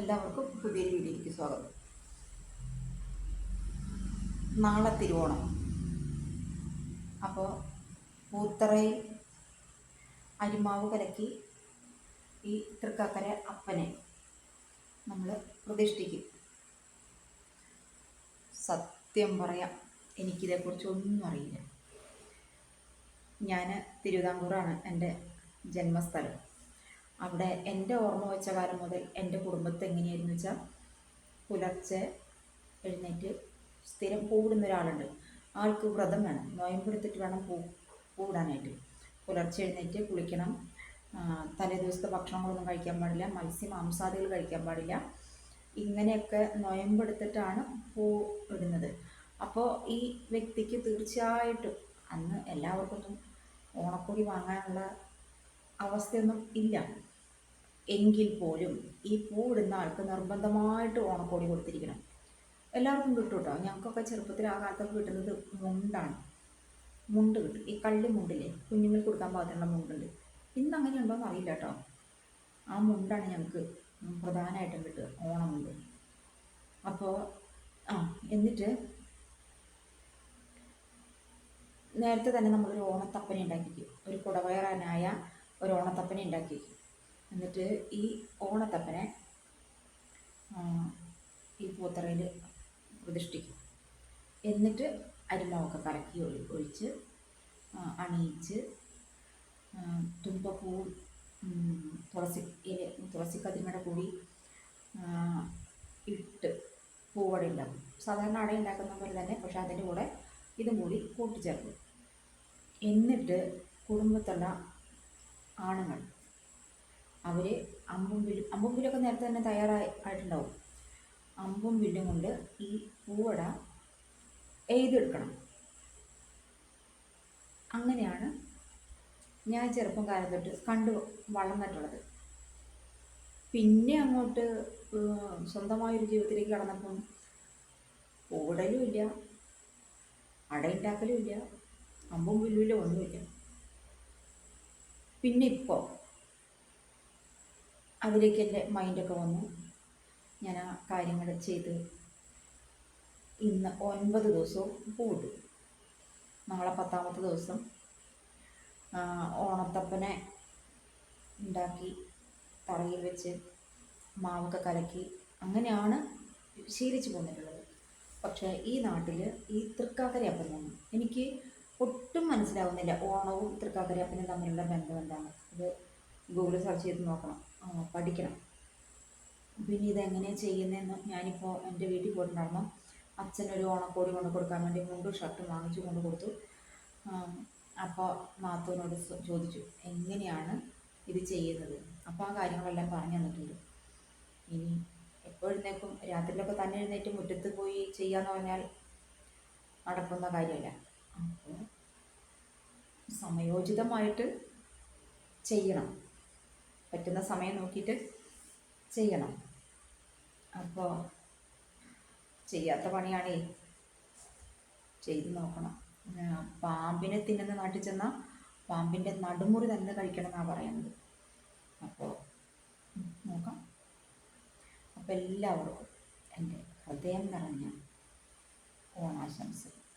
എല്ലാവർക്കും പുതിയൊരു വീഡിയോയ്ക്ക് സ്വാഗതം. നാളെ തിരുവോണം. അപ്പോൾ പൂത്തറയിൽ അരിമാവ് കലക്കി ഈ തൃക്കാക്കര അപ്പനെ നമ്മൾ പ്രതിഷ്ഠിക്കും. സത്യം പറയാം എനിക്കിതേക്കുറിച്ച് ഒന്നും അറിയില്ല. ഞാൻ തിരുവിതാംകൂറാണ് എന്റെ ജന്മസ്ഥലം. അവിടെ എന്റെ ഓർമ്മ വെച്ച കാലം മുതൽ എന്റെ കുടുംബത്തെ എങ്ങനെയായിരുന്നു വെച്ചാൽ പുലർച്ചെ എഴുന്നേറ്റ് സ്ഥിരം പൂവിടുന്ന ഒരാളുണ്ട്. ആൾക്ക് വ്രതം വേണം. നോയമ്പെടുത്തിട്ട് വേണം പൂ പൂവിടാനായിട്ട് പുലർച്ചെ എഴുന്നേറ്റ് കുളിക്കണം. തലേ ദിവസത്തെ ഭക്ഷണങ്ങളൊന്നും കഴിക്കാൻ പാടില്ല. മത്സ്യ മാംസാദികൾ കഴിക്കാൻ പാടില്ല. ഇങ്ങനെയൊക്കെ നോയമ്പെടുത്തിട്ടാണ് പൂ ഇടുന്നത്. അപ്പോൾ ഈ വ്യക്തിക്ക് തീർച്ചയായിട്ടും അന്ന് എല്ലാവർക്കൊന്നും ഓണക്കൊടി വാങ്ങാനുള്ള അവസ്ഥയൊന്നും ഇല്ല. എങ്കിൽ പോലും ഈ പൂ ഇടുന്ന ആൾക്ക് നിർബന്ധമായിട്ട് ഓണക്കോടി കൊടുത്തിരിക്കണം. എല്ലാവർക്കും കിട്ടും കേട്ടോ ഞങ്ങൾക്കൊക്കെ ചെറുപ്പത്തിൽ ആ കാലത്തൊക്കെ കിട്ടുന്നത് മുണ്ടാണ്. മുണ്ട് കിട്ടും. ഈ കള്ളി മുണ്ടില്ലേ? കുഞ്ഞുങ്ങൾക്ക് കൊടുക്കാൻ പാകത്തിനുള്ള മുണ്ടുണ്ട്. ഇന്ന് അങ്ങനെ ഉണ്ടോയെന്ന് അറിയില്ല കേട്ടോ. ആ മുണ്ടാണ് ഞങ്ങൾക്ക് പ്രധാനമായിട്ടും കിട്ടുക. ഓണമുണ്ട്. അപ്പോൾ ആ എന്നിട്ട് നേരത്തെ തന്നെ നമ്മളൊരു ഓണത്തപ്പന ഉണ്ടാക്കി ഒരു കുടവയറാനായ ഒരു ഓണത്തപ്പന ഉണ്ടാക്കി എന്നിട്ട് ഈ ഓണത്തപ്പനെ ഈ പൂത്തറയിൽ പ്രതിഷ്ഠിക്കും. എന്നിട്ട് അരിമാവൊക്കെ കലക്കി ഒഴി ഒഴിച്ച് അണിയിച്ച് തുമ്പപ്പൂ തുളസി ഇല തുളസി കതിരിമയുടെ കൂടി ഇട്ട് പൂവട ഉണ്ടാക്കും സാധാരണ അട ഉണ്ടാക്കുന്ന പോലെ തന്നെ പക്ഷേ അതിന്റെ കൂടെ ഇതും കൂടി കൂട്ടിച്ചേർക്കും. എന്നിട്ട് കുടുംബത്തുള്ള ആണുങ്ങൾ അവർ അമ്പും വില്ലും അമ്പും വില്ലൊക്കെ നേരത്തെ തന്നെ തയ്യാറായി ആയിട്ടുണ്ടാവും. അമ്പും വില്ലും കൊണ്ട് ഈ പൂവട എഴുതെടുക്കണം അങ്ങനെയാണ് ഞാൻ ചെറുപ്പം കാലം തൊട്ട് കണ്ടു വളർന്നിട്ടുള്ളത്. പിന്നെ അങ്ങോട്ട് സ്വന്തമായൊരു ജീവിതത്തിലേക്ക് കടന്നപ്പം ഓടലും ഇല്ല അടയുണ്ടാക്കലും ഇല്ല അമ്പും വില്ലുമില്ല ഒന്നുമില്ല. പിന്നെ ഇപ്പോൾ അതിലേക്ക് എന്റെ മൈൻഡൊക്കെ വന്നു. ഞാൻ ആ കാര്യങ്ങൾ ചെയ്ത് ഇന്ന് ഒൻപത് ദിവസവും പൂവിട്ടു. നാളെ പത്താമത്തെ ദിവസം ഓണത്തപ്പനെ ഉണ്ടാക്കി തറയിൽ വെച്ച് മാവൊക്കെ കലക്കി അങ്ങനെയാണ് ശീലിച്ചു പോന്നിട്ടുള്ളത്. പക്ഷേ ഈ നാട്ടിൽ ഈ തൃക്കാക്കരയപ്പൻ വന്നു. എനിക്ക് ഒട്ടും മനസ്സിലാവുന്നില്ല ഓണവും തൃക്കാക്കരയപ്പനും തമ്മിലുള്ള ബന്ധം എന്താണ്? അത് ഗൂഗിൾ സെർച്ച് ചെയ്ത് നോക്കണം. പഠിക്കണം. പിന്നെ ഇതെങ്ങനെയാണ് ചെയ്യുന്നതെന്ന് ഞാനിപ്പോൾ എന്റെ വീട്ടിൽ പോയിട്ടുണ്ടായിരുന്നു. അച്ഛനൊരു ഓണക്കോടി കൊണ്ട് കൊടുക്കാൻ വേണ്ടി മുണ്ടും ഷർട്ടും വാങ്ങിച്ചു കൊണ്ട് കൊടുത്തു. അപ്പോൾ നാത്തൂനോട് ചോദിച്ചു എങ്ങനെയാണ് ഇത് ചെയ്യുന്നത്? അപ്പോൾ ആ കാര്യങ്ങളെല്ലാം പറഞ്ഞു തന്നിട്ടുണ്ട്. ഇനി എപ്പോഴെന്നേക്കും രാത്രിയിലൊക്കെ തന്നെ എഴുന്നേറ്റ് മുറ്റത്ത് പോയി ചെയ്യാന്ന് പറഞ്ഞാൽ നടക്കുന്ന കാര്യമല്ല. അപ്പോൾ സമയോചിതമായിട്ട് ചെയ്യണം. പറ്റുന്ന സമയം നോക്കിയിട്ട് ചെയ്യണം. അപ്പോൾ ചെയ്യാത്ത പണിയാണേ. ചെയ്ത് നോക്കണം. പാമ്പിനെ തിന്നുന്ന നാട്ടിൽ ചെന്നാൽ പാമ്പിന്റെ നടുമുറി തന്നെ കഴിക്കണം എന്നാണ് പറയുന്നത്. അപ്പോൾ നോക്കാം. അപ്പോൾ എല്ലാവർക്കും എന്റെ ഹൃദയം നിറഞ്ഞ ഓണാശംസകൾ.